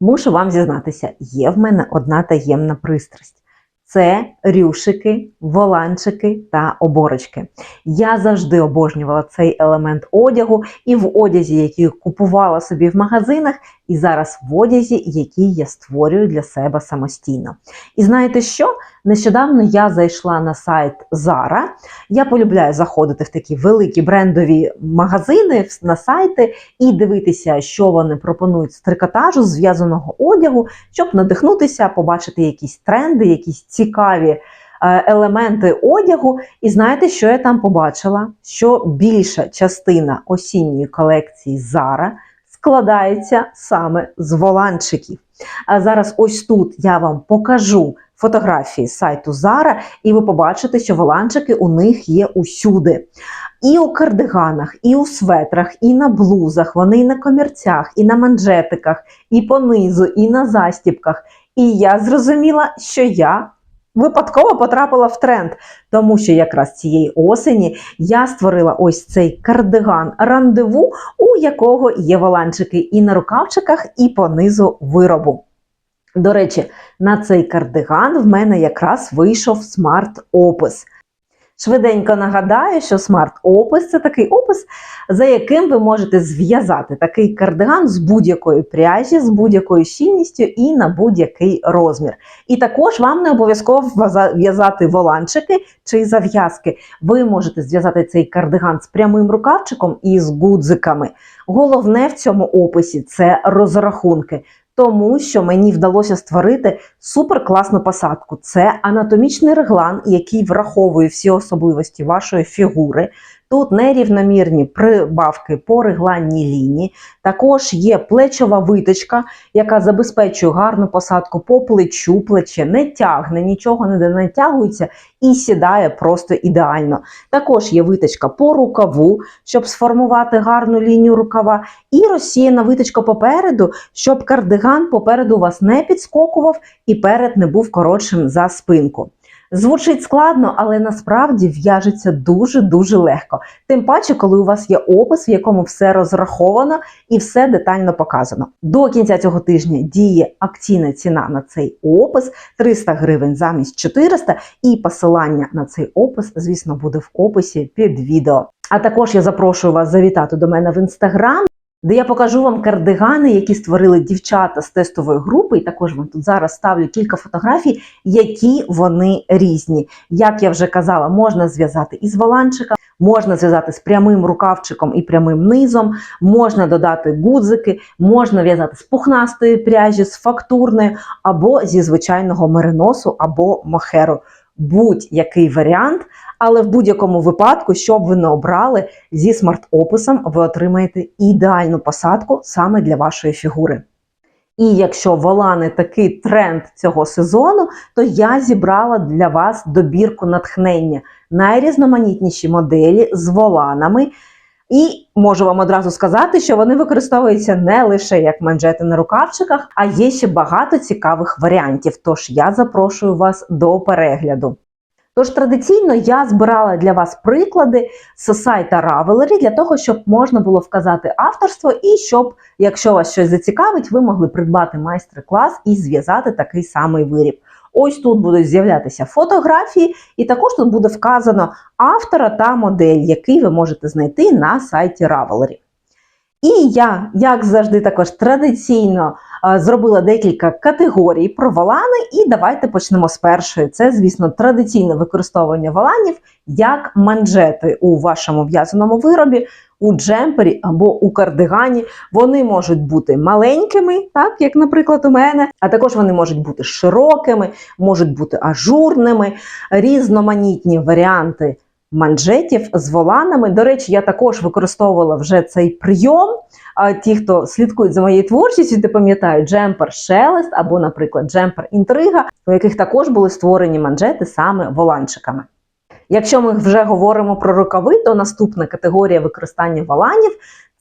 Мушу вам зізнатися, є в мене одна таємна пристрасть. Це рюшики, воланчики та оборочки. Я завжди обожнювала цей елемент одягу і в одязі, який купувала собі в магазинах, і зараз в одязі, який я створюю для себе самостійно. І знаєте що? Нещодавно я зайшла на сайт Zara. Я полюбляю заходити в такі великі брендові магазини на сайти і дивитися, що вони пропонують з трикотажу, зв'язаного одягу, щоб надихнутися, побачити якісь тренди, якісь цікаві е, елементи одягу. І знаєте, що я там побачила? Що більша частина осінньої колекції Zara складається саме з воланчиків. А зараз ось тут я вам покажу фотографії з сайту Zara, і ви побачите, що воланчики у них є усюди. І у кардиганах, і у светрах, і на блузах, вони і на комірцях, і на манжетиках, і понизу, і на застіпках. І я зрозуміла, що я випадково потрапила в тренд, тому що якраз цієї осені я створила ось цей кардиган рандеву, у якого є валанчики і на рукавчиках, і по низу виробу. До речі, на цей кардиган в мене якраз вийшов смарт-опис. Швиденько нагадаю, що смарт-опис це такий опис, за яким ви можете зв'язати такий кардиган з будь-якої пряжі, з будь-якою щільністю і на будь-який розмір. І також вам не обов'язково в'язати воланчики чи зав'язки. Ви можете зв'язати цей кардиган з прямим рукавчиком і з гудзиками. Головне в цьому описі це розрахунки. Тому що мені вдалося створити суперкласну посадку. Це анатомічний реглан, який враховує всі особливості вашої фігури. Тут нерівномірні прибавки по регланній лінії. Також є плечова виточка, яка забезпечує гарну посадку по плечу, плече не тягне, нічого не натягується і сідає просто ідеально. Також є виточка по рукаву, щоб сформувати гарну лінію рукава, і розсіяна виточка попереду, щоб кардиган попереду вас не підскокував і перед не був коротшим за спинку. Звучить складно, але насправді в'яжеться дуже-дуже легко. Тим паче, коли у вас є опис, в якому все розраховано і все детально показано. До кінця цього тижня діє акційна ціна на цей опис 300 гривень замість 400, і посилання на цей опис, звісно, буде в описі під відео. А також я запрошую вас завітати до мене в інстаграм де я покажу вам кардигани, які створили дівчата з тестової групи. І також вам тут зараз ставлю кілька фотографій, які вони різні. Як я вже казала, можна зв'язати із воланчиком, можна зв'язати з прямим рукавчиком і прямим низом, можна додати гудзики, можна в'язати з пухнастої пряжі, з фактурної, або зі звичайного мериносу, або мохеру. Будь-який варіант, але в будь-якому випадку, що б ви не обрали зі смарт-описом, ви отримаєте ідеальну посадку саме для вашої фігури. І якщо волани такий тренд цього сезону, то я зібрала для вас добірку натхнення, найрізноманітніші моделі з воланами. І можу вам одразу сказати, що вони використовуються не лише як манжети на рукавчиках, а є ще багато цікавих варіантів. Тож я запрошую вас до перегляду. Тож традиційно я збирала для вас приклади з сайта Ravelry для того, щоб можна було вказати авторство, і щоб, якщо вас щось зацікавить, ви могли придбати майстер-клас і зв'язати такий самий виріб. Ось тут будуть з'являтися фотографії, і також тут буде вказано автора та модель, який ви можете знайти на сайті Ravelry. І я, як завжди, також традиційно зробила декілька категорій про валани, і давайте почнемо з першої. Це, звісно, традиційне використовування валанів як манжети у вашому в'язаному виробі, у джемпері або у кардигані. Вони можуть бути маленькими, так як, наприклад, у мене, а також вони можуть бути широкими, можуть бути ажурними, різноманітні варіанти манжетів з воланами. До речі, я також використовувала вже цей прийом. Ті, хто слідкують за моєю творчістю, ти пам'ятають джемпер шелест або, наприклад, джемпер інтрига, у яких також були створені манжети саме воланчиками. Якщо ми вже говоримо про рукави, то наступна категорія використання воланів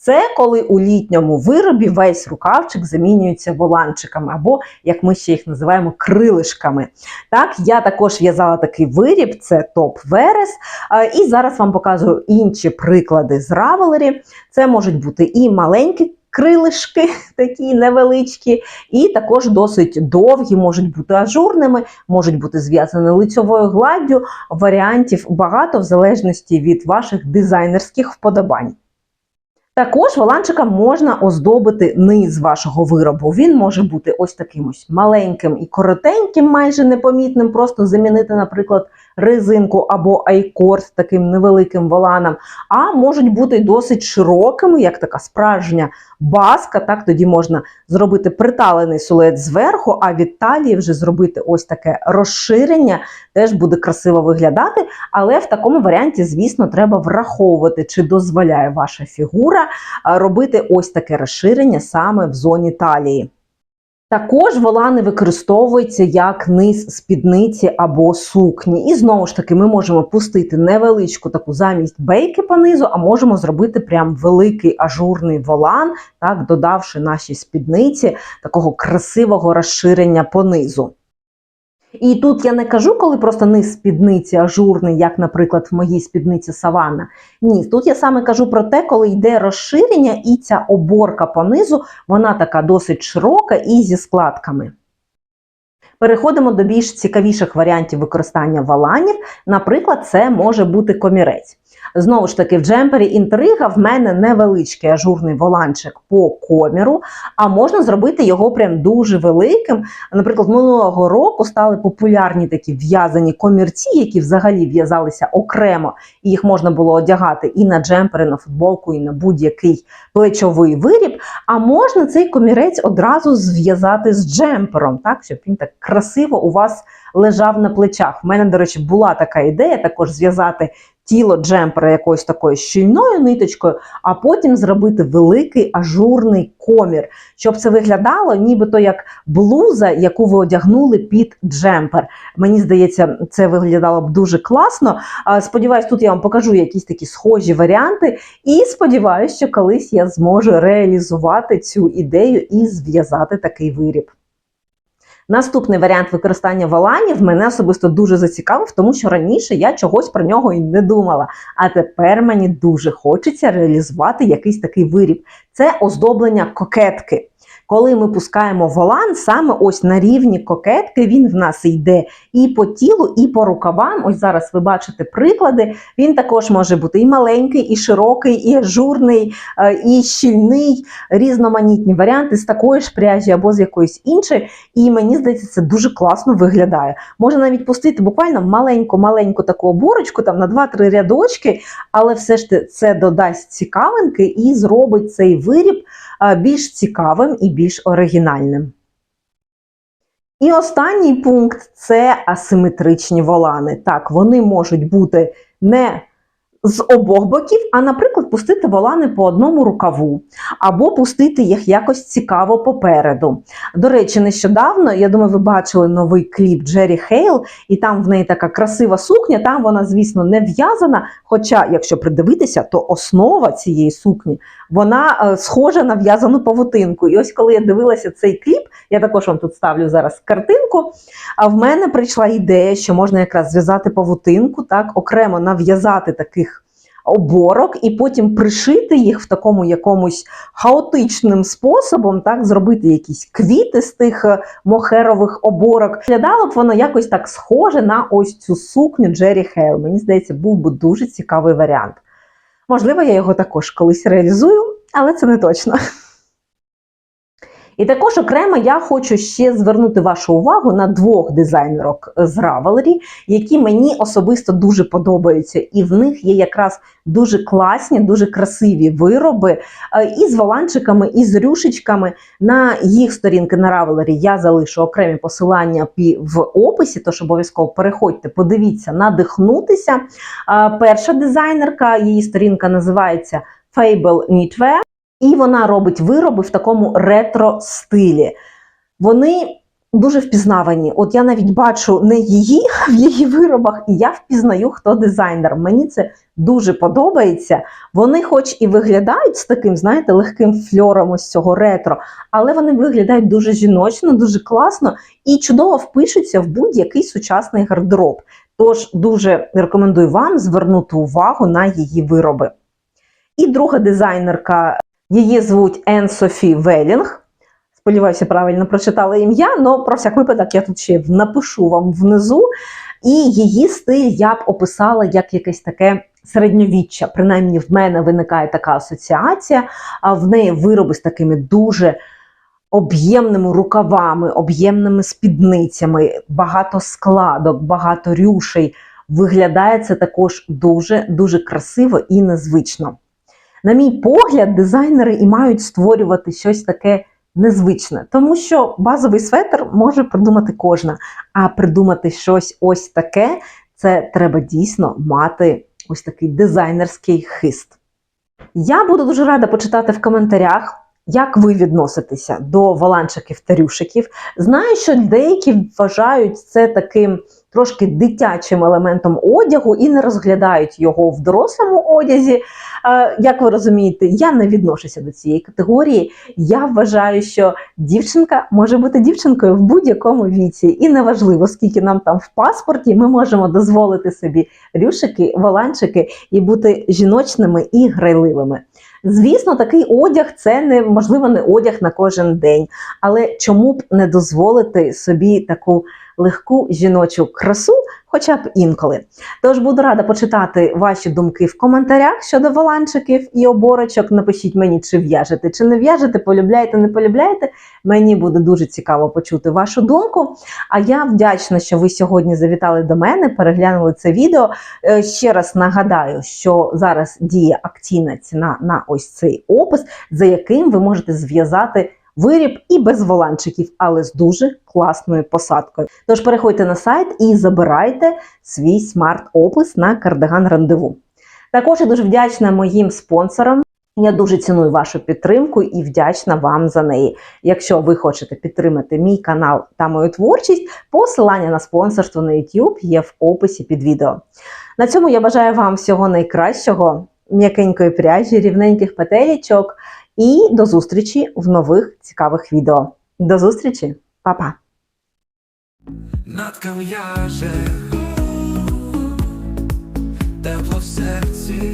це коли у літньому виробі весь рукавчик замінюється воланчиками, або, як ми ще їх називаємо, крилишками. Так, Я також в'язала такий виріб, це топ-верес. І зараз вам показую інші приклади з Ravelry. Це можуть бути і маленькі крилишки такі невеличкі, і також досить довгі, можуть бути ажурними, можуть бути зв'язані лицьовою гладдю. Варіантів багато в залежності від ваших дизайнерських вподобань. Також валанчика можна оздобити низ вашого виробу. Він може бути ось таким ось маленьким і коротеньким, майже непомітним, просто замінити, наприклад, резинку або айкорд таким невеликим воланом, а можуть бути досить широкими, як така справжня баска. Так тоді можна зробити приталений силует зверху, а від талії вже зробити ось таке розширення, теж буде красиво виглядати. Але в такому варіанті, звісно, треба враховувати, чи дозволяє ваша фігура робити ось таке розширення саме в зоні талії. Також волани використовуються як низ спідниці або сукні. І знову ж таки, ми можемо пустити невеличку таку замість бейки по низу, а можемо зробити прям великий ажурний волан, так, додавши нашій спідниці такого красивого розширення по низу. І тут я не кажу, коли просто низ спідниці ажурний, як, наприклад, в моїй спідниці савана. Ні, тут я саме кажу про те, коли йде розширення, і ця оборка по низу, вона така досить широка і зі складками. Переходимо до більш цікавіших варіантів використання валанів. Наприклад, це може бути комірець. Знову ж таки, в джемпері інтрига в мене невеличкий ажурний воланчик по коміру, а можна зробити його прям дуже великим. Наприклад, минулого року стали популярні такі в'язані комірці, які взагалі в'язалися окремо, і їх можна було одягати і на джемпери, на футболку, і на будь-який плечовий виріб. А можна цей комірець одразу зв'язати з джемпером, так, щоб він так красиво у вас лежав на плечах. У мене, до речі, була така ідея також зв'язати тіло джемпера якоюсь такою щільною ниточкою, а потім зробити великий ажурний комір, щоб це виглядало, нібито як блуза, яку ви одягнули під джемпер. Мені здається, це виглядало б дуже класно. Сподіваюсь, тут я вам покажу якісь такі схожі варіанти, і сподіваюся, що колись я зможу реалізувати цю ідею і зв'язати такий виріб. Наступний варіант використання валанів мене особисто дуже зацікавив, тому що раніше я чогось про нього і не думала. А тепер мені дуже хочеться реалізувати якийсь такий виріб. Це оздоблення кокетки. Коли ми пускаємо волан, саме ось на рівні кокетки він в нас йде і по тілу, і по рукавам. Ось зараз ви бачите приклади. Він також може бути і маленький, і широкий, і ажурний, е, і щільний, різноманітні варіанти з такої ж пряжі або з якоїсь іншої. І мені здається, це дуже класно виглядає. Можна навіть пустити буквально маленьку-маленьку таку оборочку там на 2-3 рядочки, але все ж це додасть цікавинки і зробить цей виріб більш цікавим і більш оригінальним. І останній пункт це асиметричні волани. Так, вони можуть бути не з обох боків, а, наприклад, пустити волани по одному рукаву, або пустити їх якось цікаво попереду. До речі, нещодавно, я думаю, ви бачили новий кліп Джері Хейл, і там в неї така красива сукня, там вона, звісно, не в'язана. Хоча, якщо придивитися, то основа цієї сукні вона е, схожа на в'язану павутинку. І ось коли я дивилася цей кліп, я також вам тут ставлю зараз картинку. А в мене прийшла ідея, що можна якраз зв'язати павутинку, так, окремо нав'язати таких оборок, і потім пришити їх в такому якомусь хаотичним способом, так, зробити якісь квіти з тих е, мохерових оборок. Глядало б воно якось так схоже на ось цю сукню Джері Хейл. Мені здається, був би дуже цікавий варіант. Можливо, я його також колись реалізую, але це не точно. І також окремо я хочу ще звернути вашу увагу на двох дизайнерок з Ravelry, які мені особисто дуже подобаються. І в них є якраз дуже класні, дуже красиві вироби е, і з воланчиками, і з рюшечками. На їх сторінки на Ravelry я залишу окремі посилання в описі, тож обов'язково переходьте, подивіться, надихнутися. Перша дизайнерка, її сторінка називається Fable Knitwear. І вона робить вироби в такому ретро-стилі. Вони дуже впізнавані. От я навіть бачу не її в її виробах, і я впізнаю, хто дизайнер. Мені це дуже подобається. Вони, хоч і виглядають з таким, знаєте, легким фльором ось цього ретро, але вони виглядають дуже жіночно, дуже класно і чудово впишуться в будь-який сучасний гардероб. Тож дуже рекомендую вам звернути увагу на її вироби. І друга дизайнерка Її звуть Ен Софі Велінг. Сподіваюся, правильно прочитала ім'я, але про всяк випадок я тут ще напишу вам внизу. І її стиль я б описала як якесь таке середньовіччя. Принаймні, в мене виникає така асоціація, а в неї вироби з такими дуже об'ємними рукавами, об'ємними спідницями, багато складок, багато рюшей. Виглядає це також дуже дуже красиво і незвично. На мій погляд, дизайнери і мають створювати щось таке незвичне, тому що базовий светр може придумати кожна, а придумати щось ось таке це треба дійсно мати ось такий дизайнерський хист. Я буду дуже рада почитати в коментарях. Як ви відноситеся до воланчиків та рюшиків? Знаю, що деякі вважають це таким трошки дитячим елементом одягу і не розглядають його в дорослому одязі. Як ви розумієте, я не відношуся до цієї категорії. Я вважаю, що дівчинка може бути дівчинкою в будь-якому віці, і неважливо, скільки нам там в паспорті, ми можемо дозволити собі рюшики, воланчики і бути жіночними і грайливими. Звісно, такий одяг це не можливо не одяг на кожен день, але чому б не дозволити собі таку легку жіночу красу, хоча б інколи. Тож буду рада почитати ваші думки в коментарях щодо воланчиків і оборочок. Напишіть мені, чи в'яжете, чи не в'яжете, полюбляєте, не полюбляєте. Мені буде дуже цікаво почути вашу думку. А я вдячна, що ви сьогодні завітали до мене, переглянули це відео. Е, Ще раз нагадаю, що зараз діє акційна ціна на ось цей опис, за яким ви можете зв'язати виріб і без воланчиків, але з дуже класною посадкою. Тож переходьте на сайт і забирайте свій смарт-опис на кардиган рандеву. Також я дуже вдячна моїм спонсорам. Я дуже ціную вашу підтримку і вдячна вам за неї. Якщо ви хочете підтримати мій канал та мою творчість, посилання на спонсорство на YouTube є в описі під відео. На цьому я бажаю вам всього найкращого, м'якенької пряжі, рівненьких петелечок і до зустрічі в нових цікавих відео. До зустрічі, Па-па! Натка тепло в серці,